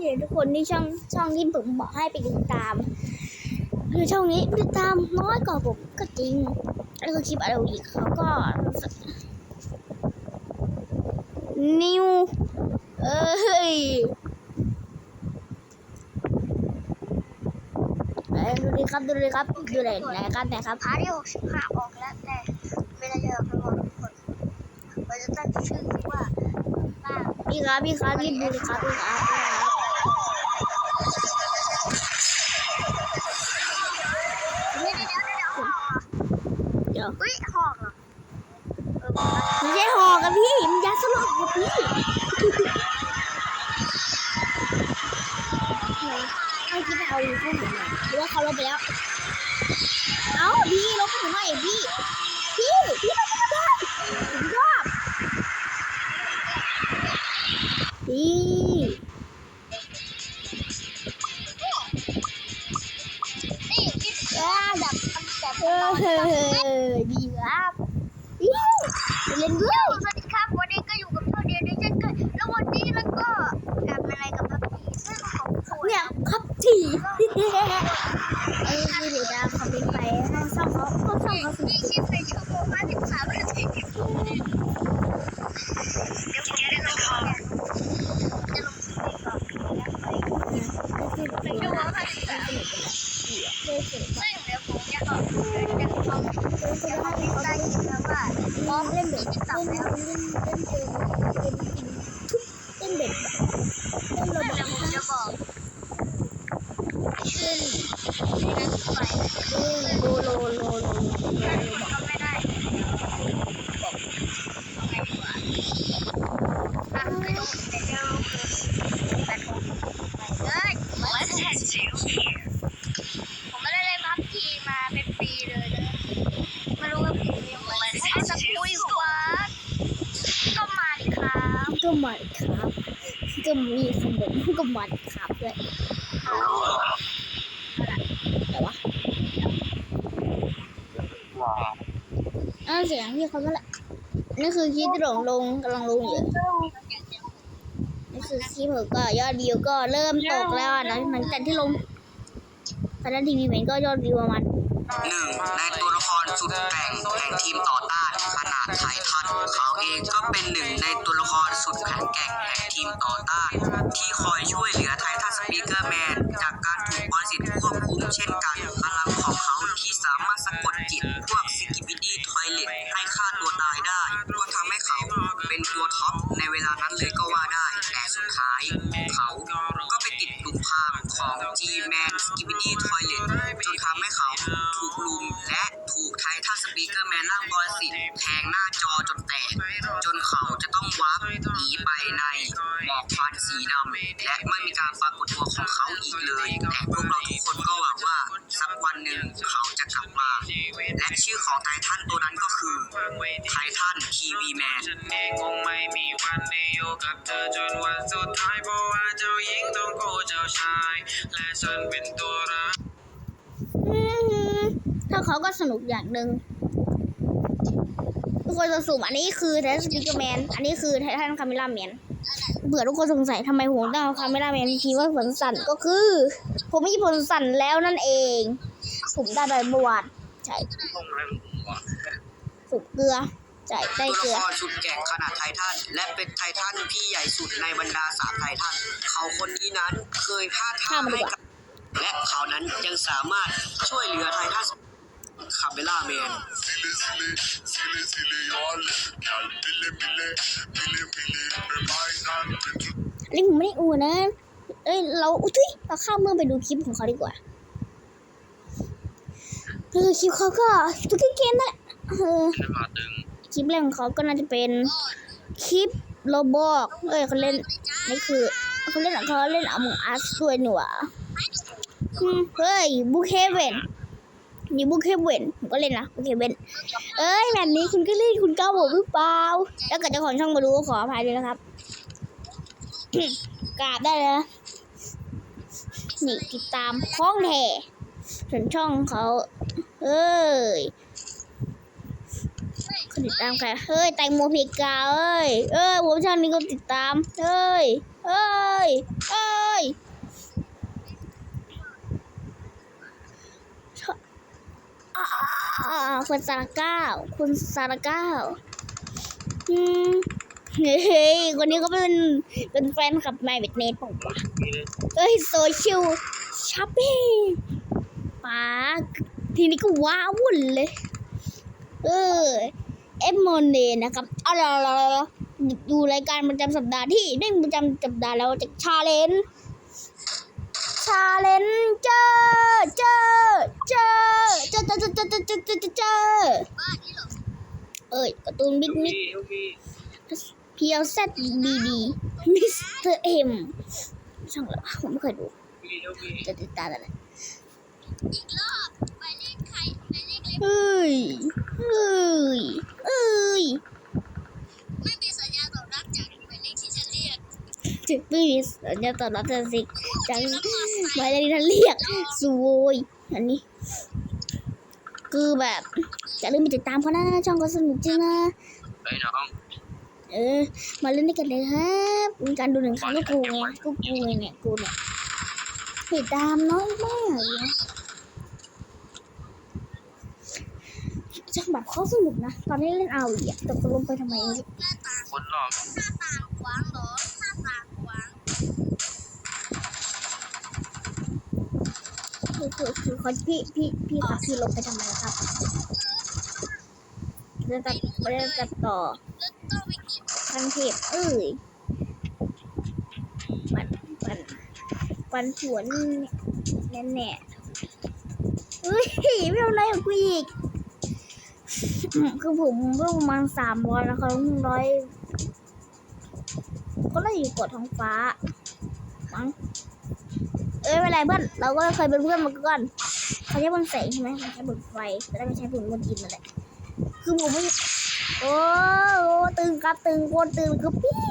นี่ทุกคนที่ช่องช่องที่ผมบอกให้ไปติดตามคือช่องนี้ติดตามน้อยกว่าผมก็จริงแล้วก็คลิปอะไรอีกเขาก็นิวเอ้ยเอ้ยดูดิครับดูดิครับดูไหนไหนครับไหนครับพาร์ทที่หกสิบห้าออกแล้วแต่เวลาจะออกไปบอกทุกคนเราจะตั้งชื่อว่าป้าพี่ครับพี่ครับรีบดูเลยครับพี่ครับพี่ครับ เดี๋ยวเดี๋ยวเดี๋ยวเดี๋ยวหอกเหรอ เดี๋ยวอุ้ยหอกเหรอเออไม่ใช่หอกับพี่มันยาสลบกับพี่เอาคิดเอาอยู่ข้างหลังหรือว่าเขาลบไปแล้ว เอาพี่ลบไปหน่อยพี่พี่พี่ ไปเล่นด้วย สวัสดีครับวันนี้ก็อยู่กับพ่อเดียดิฉันก็แล้ววันนี้แล้วก็ทำอะไรกับพับพีซึ่งของสวย เนี่ยครับทีเอ้ยคือเดี๋ยวจะคอมเมนต์ไปให้ช่องเขาก็ช่องเขาสนุ นี่ ก คลิปในชั่วโมงห้าสิบสามนาทีเดี๋ยวผมจะลงจะลงสติก่อนในชั่วโมงห้าสิบสาม ซึ่งเดี๋ยวผมจะเอาจะเอาจะเอาลิงก์ใต้คลิปนะว่า ลองเล่นเบ็ด ที่ เล่ ตับ น แล้ว เล่นเล่นเกมเล่นเบ็ดเล่น ซึ่ง ระ เดี๋ยว บบ ผมจะบอก ขึ้นในนั้นไปเล่นโลโลโลโลก็ไม่ได้ไงดีกว่าอะไม่รู้แต่เดี๋ยวคือแบตผมเฮ้ยผมไม่ได้เล่นพับจีมาเป็นปีเลยนะไม่รู้ว่าผมยังไงถ้าจะคุยหัวก็มาดิครับก็มันครับก็มีคำแบบก็มันค รับด้วยแต่ว่าอ่าเสียงที่เขาก็แหละนี่คือคลิปที่หลงลงกำลังลงอยู่นี่คือคลิปผมก็ยอดวิวก็เริ่มตกแล้วนะหลังจากที่ลงคณะทีวีเหม็นก็ยอดวิวประมาณหนึ่งในตัวละครสุดแกร่งแห่งทีมต่อต้านขนาดไททันเขาเองก็เป็นหนึ่งในตัวานั้นเลยก็ว่าได้ แต่สุดท้าย เขาก็ไปติดลุมพรางของ G-Man Skibidi Toilet จนทำให้เขาถูกลุมและถูกไททันสปีกเกอร์แมนร่างบอลสิแทงหน้าจอจนแตก จนเขาจะต้องวาร์ปหนีไปในหมอกควันสีดำและไม่มีการปรากฏตัวของเขาอีกเลย แต่พวกเราทุกคนก็หวังว่าสักวันหนึ่งเขาจะกลับมา และชื่อของไททันตัวนั้นก็คือไททันทีวีแมน กับเธอจนวันสุดท้ายเพราะว่าเจ้าหญิงต้องโกเจ้าชาย และฉันเป็นตัวร้ายถ้าเขาก็สนุกอย่างหนึ่งทุกคนจะสุ่มอันนี้คือไทสปิเกอร์แมน อันนี้คือไททันคาเมล่าแมนเบื่อทุกคนสงสัยทำไมผมต้องเอาคาเมล่าแมนทีว่าผลสั่นก็คือ ผมมีผลสั่นแล้วนั่นเอง ผมได้ใบเมื่อวานใช่สุ่มเกลือ ใช่ได้ตัวเกลืละอครสุดแก่งขนาดไททันและเป็นไททันที่ใหญ่สุดในบรรดาสามไททันเขาคนนี้นั้นเคยพาดท่าข้ามให้กับและเขานั้นยังสามารถช่วยเหลือไททันคาเบล่าแมนนนี้ผมไม่ได้อูนะ เอ้ย เรา อุ้ยเราข้ามเมื่องไปดูคลิปของเขาดีกว่าคือคลิปเขาก็ตุ๊กเกมนั่นแหละเออมาตึง ลิปแรกของเขาก็น่าจะเป็นคลิปโรบอกเอ้ยเขาเล่นนี่คือเขาเล่นเขาเล่นอมอาร์สด้วยหนูอะเฮ้ยบุคเคเวนนี่บุคเคเวนผมก็เล่นนะบุคเคเวนเอ้ยแบบนี้คุณก็เล่นคุณก้าวผมหรือเปล่าแล้วก็จ้าของช่องมาดูขออภัยด้วยนะครับกราบได้เลยนะนี่ติดตามข้องแท้ส่วนช่องเขาเอ้ย ติดตามใครเฮ้ยแตงโมพิกาเอ้ยเอ้ยผมชอบมีคนติดตามเอ้ยเอ้ยเอ้ยคุณสาร่ก้าคุณสาร่ก้าอืมเฮ้ยคนนี้ก็เป็นเป็นแฟนกับนายเบทเนทผมว่าเอ้ยโซเชียลช้อปปี้ป๋าทีนี้ก็ว้าวุ่นเลย เออ เอฟมอนเดนะครับเอาละละดูรายการประจำสัปดาห์ที่เด้งประจำสัปดาห์แล้วจากชาเลนชาเลนเจอเจอเจอเจอเจอเจอเจอเจอเจอเจอเจอบ้านนี่เอเอ้ยการ์ตูนบิ๊กมิกพี่พี่พีเอลเซดบีดีมิสเตอร์เอ็มช่างเหรอผมไม่เคยดูจะติดตามอะไรอีกรอบหมายเลขใครหมายเลขเล็กเอ้ยเอ้ยเอ้ย ไม่มีสัญญาณตอบรับจากหมายเลขที่ฉันเรียกจะไม่มีสัญญาณตอบรับจากสิจากหมายเลขที่ท่านเรียกสวยอันนี้ คือแบบอย่าลืมไปติดตามเขานะช่องก็สนุกจริงนะไอ้น้องเออ มาเล่นด้วยกันเลยครับมีการดูหนึ่งครั้งก็กูไงก็กูไงเนี่ยกูเนี่ยติดตามน้อยมากเลย นะจังแบบเขาสนุกนะ ตอนนี้เล่นเอาอีกแต่ก็ลงไปทำไมไม่รู้หน้าตาคนหลอกหน้าตาขวางหรอหน้าตาขวางคือคือคือเขาพี่พี่พี่ครับพี่ลงไปทำไมครับเรื่องตัดเรื่องตัดต่อแล้วต้องไปกินคันเทปเอ้ยปันปันปันสวนแน่แน่เฮ้ยไม่เอาอะไรกับกูอีก คือผมเพิ่งประมาณสามร้อยแล้วเขาร้อยก็เลยอยู่กดท้องฟ้ามั้งเอ้ยไม่เป็นไรเพื่อน เราก็เคยเป็นเพื่อนมาก่อนเขาใช้บนแสงใช่ไหมเขาใช้บนไฟแต่ได้ไม่ใช้บนบนดินนั่นแหละคือผมไม่โอ้ตึงครับตึงโคตรตึงคือพี่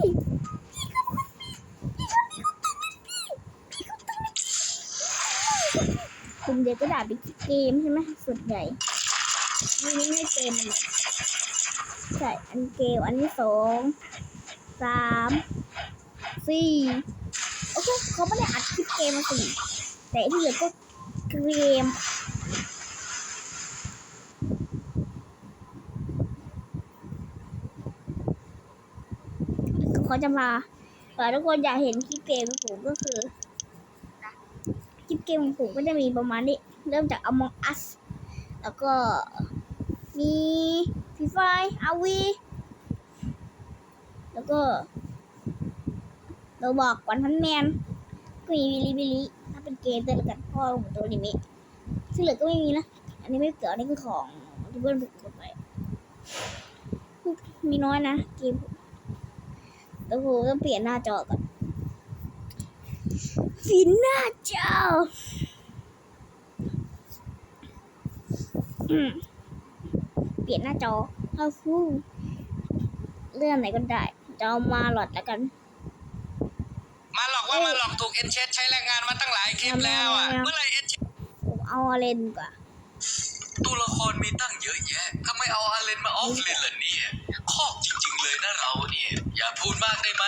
คุณเด็กก็ด่าไปเกมใช่ไหมส่วนใหญ่ นนี้ไม่เกมมันเนี่ยใช่อันเกมอันที่สองสามสี่โอเคเขาไม่ได้อัดคลิปเกมมาสี่แต่ที่เหลือก็เกมเขาจะมาเออทุกคนอยากเห็นคลิปเกมของผมก็คือ คลิปเกมของผมก็จะมีประมาณนี้ เริ่มจาก Among Us แล้วก็มีฟรีไฟอาวีแล้วก็เราบอกวันพันแมนก็มีวิลิวิลิถ้าเป็นเกมเตอร์แล้วกันพ่อของตัวนี้มิที่เหลือก็ไม่มีนะ อันนี้ไม่เกี่ยวอันนี้คือของที่เพื่อนฝึกดไป มีน้อยนะเกมแล้วกูต้องเปลี่ยนหน้าจอก่อนฟินหน้าจอ อืม เปลี่ยนหน้าจอเข้าฟูเลื่อนไหนก็ได้จะเอามาหลอดแล้วกัน มาหลอกว่ามาหลอกถูกเอ็นเชใช้แรงงานมาตั้งหลายคลิปแล้วอะไม่เอาเมื่อไหร่เอ็นเชผมเอาอะไรดีกว่าตัวละครมีตั้งเยอะแยะทำไมเอาอาเลนมาออฟเลนล่ะเนี่ย คอกจริง ๆ เลยนะเราเนี่ย อย่าพูดมากได้ไหม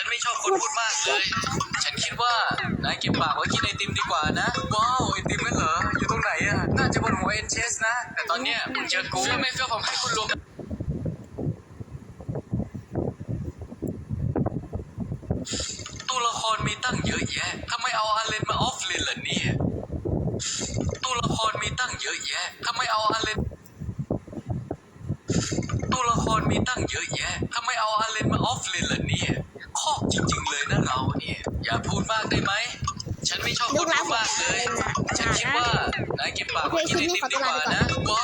ฉันไม่ชอบคนพูดมากเลย ฉันคิดว่านายเก็บปากไว้กินไอติมดีกว่านะ ว้าวไอติมนั่นเหรอ อยู่ตรงไหนอะ น่าจะบนหัวเอ็นเชสนะ แต่ตอนเนี้ยมึงเจอกูใช่ไหมเพื่อผมให้คุณรวมตัวละครมีตั้งเยอะแยะทำไมเอาอาเลนมาออฟเลนล่ะเนี่ย ตัวละครมีตั้งเยอะแยะทำไมเอาอาเลนตัวละครมีตั้งเยอะแยะทำไมเอาอาเลนมาออฟเลนล่ะเนี่ย คอกจริงๆเลยนะเราเนี่ยอย่าพูดมากได้ไหม ฉันไม่ชอบคนพูดมากเลย ฉันคิดว่านายเก็บปากไว้กินไอติมดีกว่านะว้าว